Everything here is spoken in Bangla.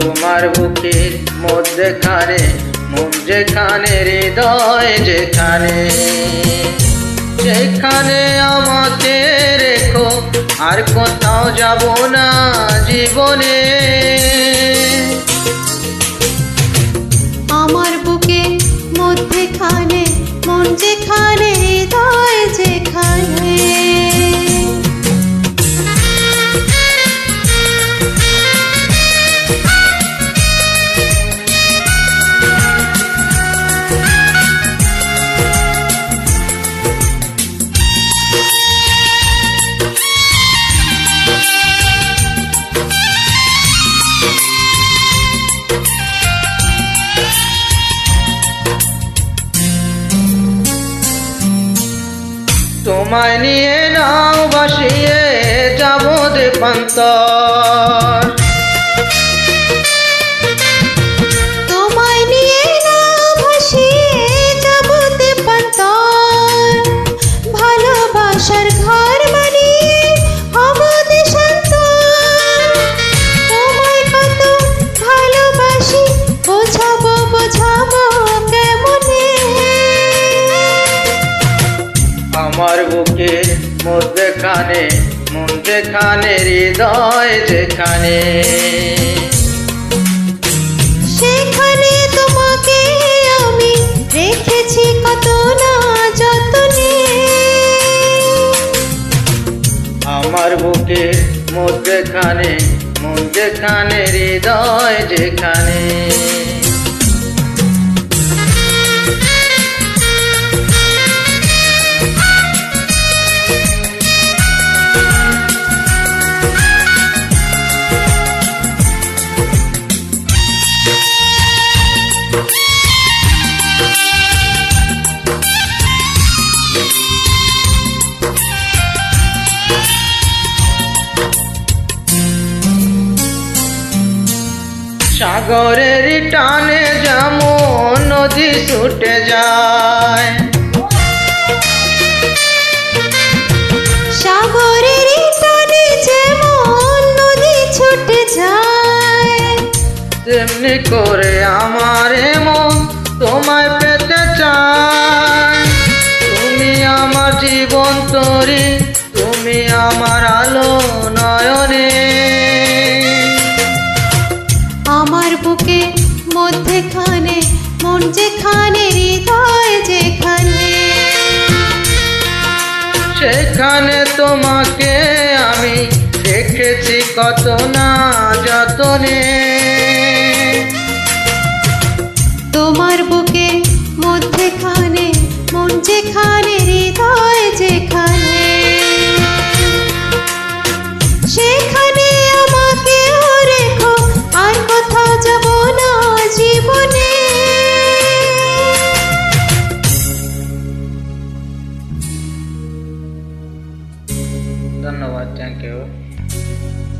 তোমার বুকের মধ্যে মধ্যেখানে মুখ যেখানে হৃদয় যেখানে। সেখানে আমাকে রেখো আর কোথাও যাব না জীবনে। আমার বুকে মধ্যেখানে মন যেখানে হৃদয় যেখানে। তোমায় নিয়ে নাও বাসিয়ে যাব দেপান্তর মধ্যেখানে মন যেখানে হৃদয় যেখানে। সেখানে তোমাকে আমি রেখেছি কত না যতনে। আমার বুকের মধ্যেখানে মন যেখানে হৃদয় যেখানে। সাগরের টানে যেমন নদী ছুটে যায়। সাগরের টানে যেমন নদী ছুটে যায়। তেমনি করে আমার মন তোমায় যেখানে হৃদয় যেখানে সেখানে তোমাকে আমি দেখেছি কত না যতনে। তোমার বুকে মধ্যেখানে মন যেখানে Thank you.